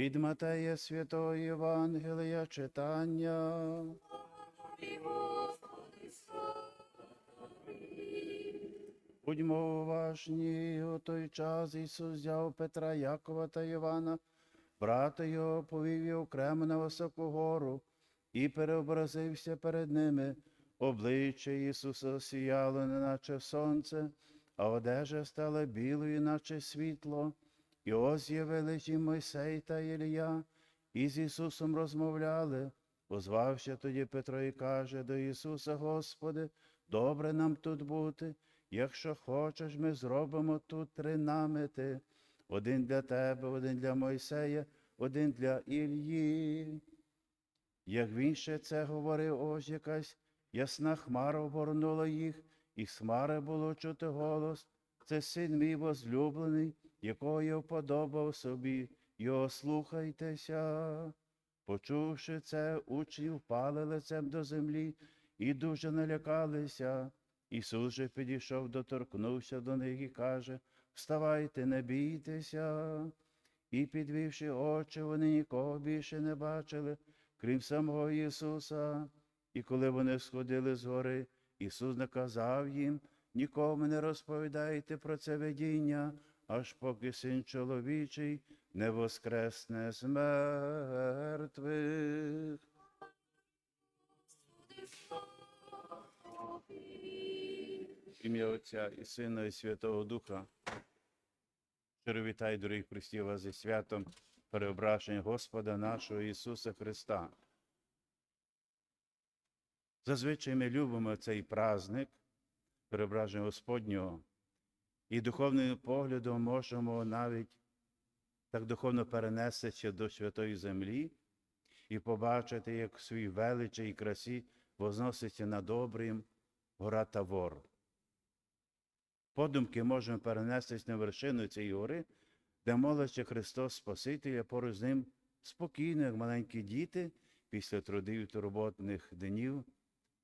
Від Матея Святого Євангелія читання. Будьмо уважні, у той час Ісус взяв Петра, Якова та Івана, брата його повів його окремо на високу гору і переобразився перед ними. Обличчя Ісуса сіяло, неначе сонце, а одежа стала білою, наче світло. І ось з'явились і Мойсей та Ілія, і з Ісусом розмовляли. Позвався тоді Петро і каже до Ісуса, Господи, добре нам тут бути. Якщо хочеш, ми зробимо тут три намети. Один для тебе, один для Мойсея, один для Ільї. Як він ще це говорив, ось якась ясна хмара обгорнула їх, і з хмари було чути голос. Це син мій возлюблений, якого я вподобав собі, його слухайтеся. Почувши це, учні впали лицем до землі і дуже налякалися. Ісус же підійшов, доторкнувся до них і каже, Вставайте, не бійтеся. І, підвівши очі, вони нікого більше не бачили, крім самого Ісуса. І коли вони сходили з гори, Ісус наказав їм, нікому не розповідайте про це видіння, аж поки син чоловічий не воскресне з мертвих. Ім'я Отця і Сина, і Святого Духа. Щиро вітаю, дорогі Христі, вас зі святом переображення Господа нашого Ісуса Христа. Зазвичай ми любимо цей праздник, переображення Господнього, і духовним поглядом можемо навіть так духовно перенестися до святої землі і побачити, як в своїй величі і красі возноситься над обрієм гора Тавор. Подумки можемо перенестись на вершину цієї гори, де молиться Христос Спаситель, а поруч з ним спокійно, як маленькі діти, після трудів і турботних днів,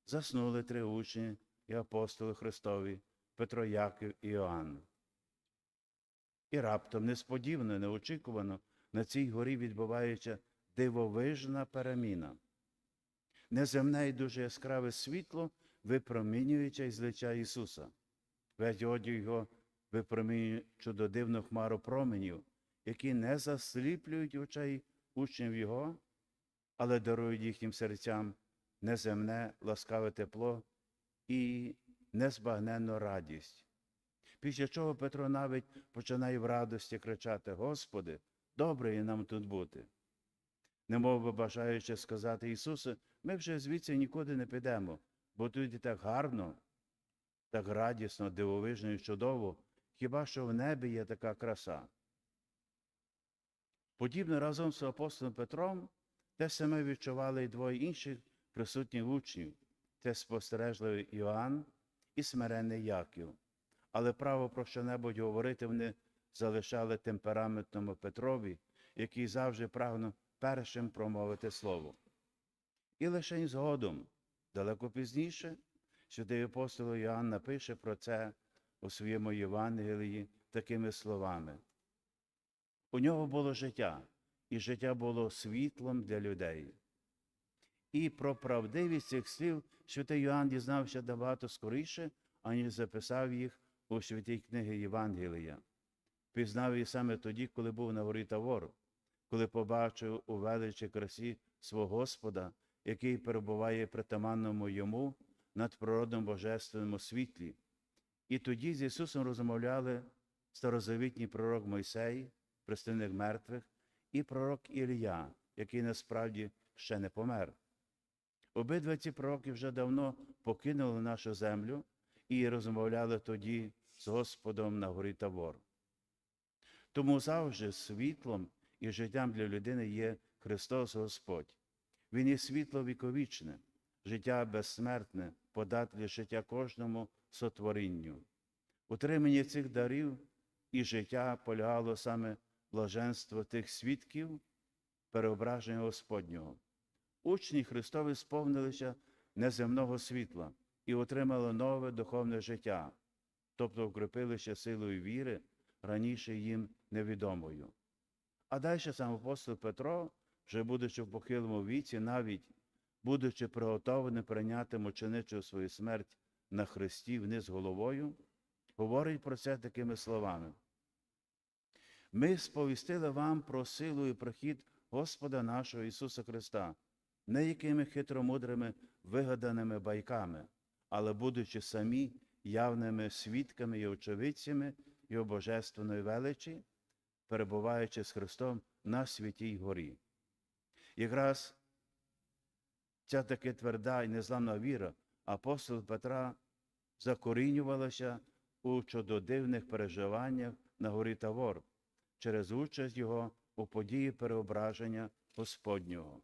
заснули три учні і апостоли Христові Петро, Яків і Іоанн. І раптом, несподівано, неочікувано, на цій горі відбувається дивовижна переміна. Неземне і дуже яскраве світло випромінюється із лиця Ісуса. Весь одяг його випромінює чудодивну хмару променів, які не засліплюють очей учнів Його, але дарують їхнім серцям неземне, ласкаве тепло і незбагненну радість. Після чого Петро навіть починає в радості кричати: Господи, добре є нам тут бути. Немов би бажаючи сказати Ісусу, ми вже звідси нікуди не підемо, бо тут і так гарно, так радісно, дивовижно і чудово, хіба що в небі є така краса. Подібно разом з апостолом Петром те саме відчували й двоє інших присутніх учнів це спостережливий Іоанн і смиренний Яків. Але право про що-небудь говорити вони залишали темпераментному Петрові, який завжди прагнув першим промовити слово. І лише згодом, далеко пізніше, святий апостол Іоанн напише про це у своєму Євангелії такими словами. У нього було життя, і життя було світлом для людей. І про правдивість цих слів святий Йоанн дізнався набагато скоріше, аніж записав їх у святій книги Євангелія. Пізнав її саме тоді, коли був на горі Тавор, коли побачив у величі красі свого Господа, який перебуває притаманному йому над природним божественному світлі. І тоді з Ісусом розмовляли старозавітній пророк Мойсей, представник мертвих, і пророк Ілія, який насправді ще не помер. Обидва ці пророки вже давно покинули нашу землю і розмовляли тоді з Господом на горі Тавор. Тому завжди світлом і життям для людини є Христос Господь. Він є світло віковічне, життя безсмертне, податливе життя кожному сотворінню. Утримання цих дарів і життя полягало саме блаженство тих свідків, переображення Господнього. Учні Христові сповнилися неземного світла і отримали нове духовне життя, тобто укріпилися силою віри, раніше їм невідомою. А далі сам апостол Петро, вже будучи в похилому віці, навіть будучи приготованим прийняти мученичу свою смерть на хресті вниз головою, говорить про це такими словами. Ми сповістили вам про силу і прохід Господа нашого Ісуса Христа, не якими хитромудрими вигаданими байками, але будучи самі явними свідками і очевидцями Його божественної величі, перебуваючи з Христом на святій горі. Якраз ця таки тверда і незламна віра апостола Петра закорінювалася у чудодивних переживаннях на горі Тавор через участь його у події переображення Господнього.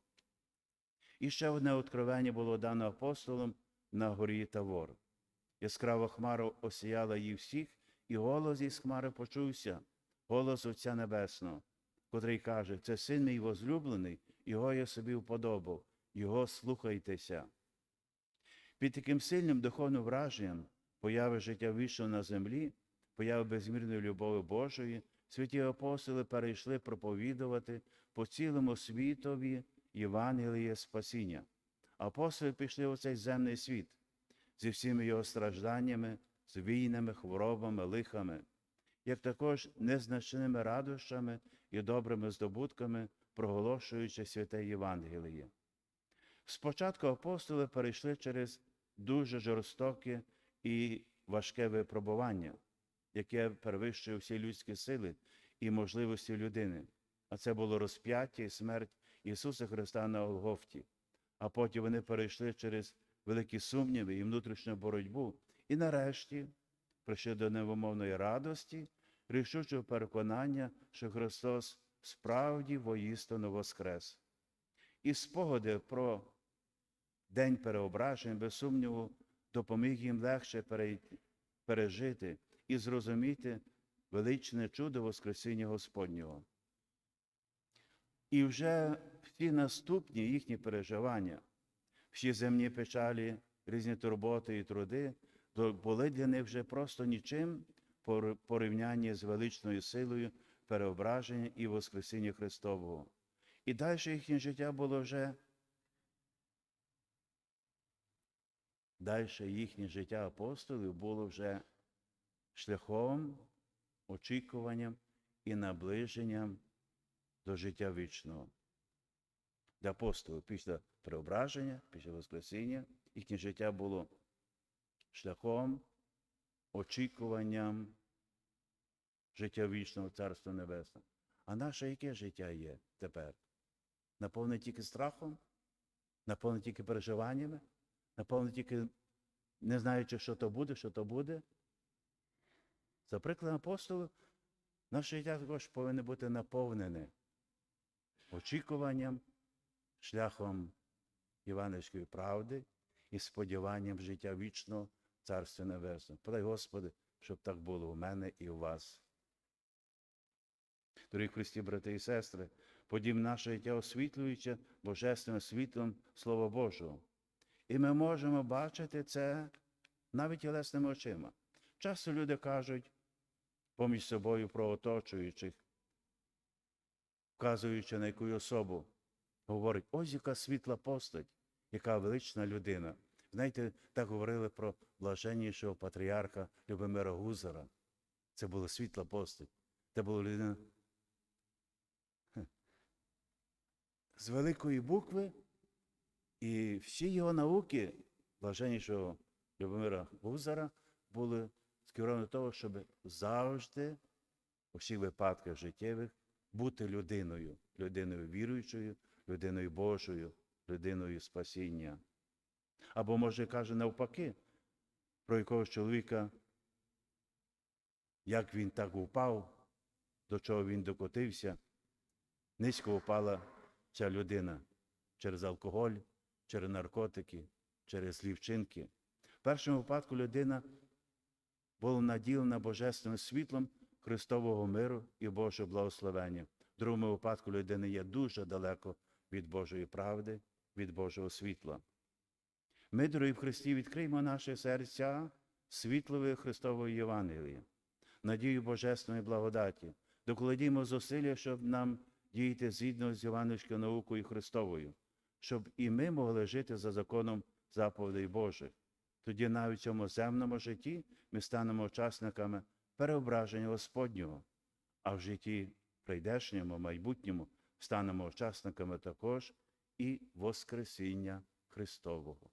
І ще одне откровення було дано апостолом на горі Тавор. Яскрава хмара осіяла їх всіх, і голос із хмари почувся, голос Отця Небесного, котрий каже, це син мій возлюблений, його я собі вподобав, його слухайтеся. Під таким сильним духовним враженням появи життя вічного на землі, появи безмірної любові Божої, святі апостоли перейшли проповідувати по цілому світові Євангеліє спасіння. Апостоли пішли у цей земний світ зі всіми його стражданнями, з війнами, хворобами, лихами, як також незначними радощами і добрими здобутками, проголошуючи святе Євангеліє. Спочатку апостоли перейшли через дуже жорстоке і важке випробування, яке перевищує всі людські сили і можливості людини. А це було розп'яття і смерть Ісуса Христа на Голгофті. А потім вони перейшли через великі сумніви і внутрішню боротьбу, і нарешті прийшли до невимовної радості, рішучого переконання, що Христос справді воїстину воскрес. І спогади про день переображення, без сумніву, допоміг їм легше пережити і зрозуміти величне чудо Воскресіння Господнього. І вже всі наступні їхні переживання, всі земні печалі, різні турботи і труди, були для них вже просто нічим порівнянні з величною силою переображення і Воскресіння Христового. І далі їхнє життя було вже далі їхнє життя апостолів було вже шляхом, очікуванням і наближенням до життя вічного. Для апостолів після преображення, після Воскресіння, їхнє життя було шляхом, очікуванням життя вічного Царства Небесного. А наше яке життя є тепер? Наповне тільки страхом, наповне тільки переживаннями, наповне тільки не знаючи, що то буде, що то буде. За прикладом апостолів, наше життя також повинно бути наповнене очікуванням, шляхом Іванівської правди і сподіванням життя вічного Царства Небесного. Подай, Господи, щоб так було у мене і у вас. Дорогі Христі, брати і сестри, подім наше життя освітлюючи Божественним світлом Слова Божого. І ми можемо бачити це навіть тілесними очима. Часто люди кажуть поміж собою про оточуючих, вказуючи на яку особу, говорить, ось яка світла постать, яка велична людина. Знаєте, так говорили про блаженнішого патріарха Любомира Гузара. Це була світла постать. Це була людина з великої букви, і всі його науки, блаженнішого Любомира Гузара, були скеровані до того, щоб завжди у всіх випадках життєвих бути людиною, людиною віруючою, людиною Божою, людиною спасіння. Або, може, каже навпаки, про якогось чоловіка, як він так упав, до чого він докотився, низько впала ця людина через алкоголь, через наркотики, через лівчинки. В першому випадку людина була наділена божественним світлом Христового миру і Божого благословення. В другому випадку людина є дуже далеко від Божої правди, від Божого світла. Ми, дорогі в Христі, відкриємо наші серця світлової Христової Євангелії, надію Божественної благодаті, докладімо зусилля, щоб нам дійте згідно з Івановською наукою Христовою, щоб і ми могли жити за законом заповідей Божих. Тоді навіть в цьому земному житті ми станемо учасниками переображення Господнього, а в житті прийдешньому, майбутньому станемо учасниками також і Воскресіння Христового.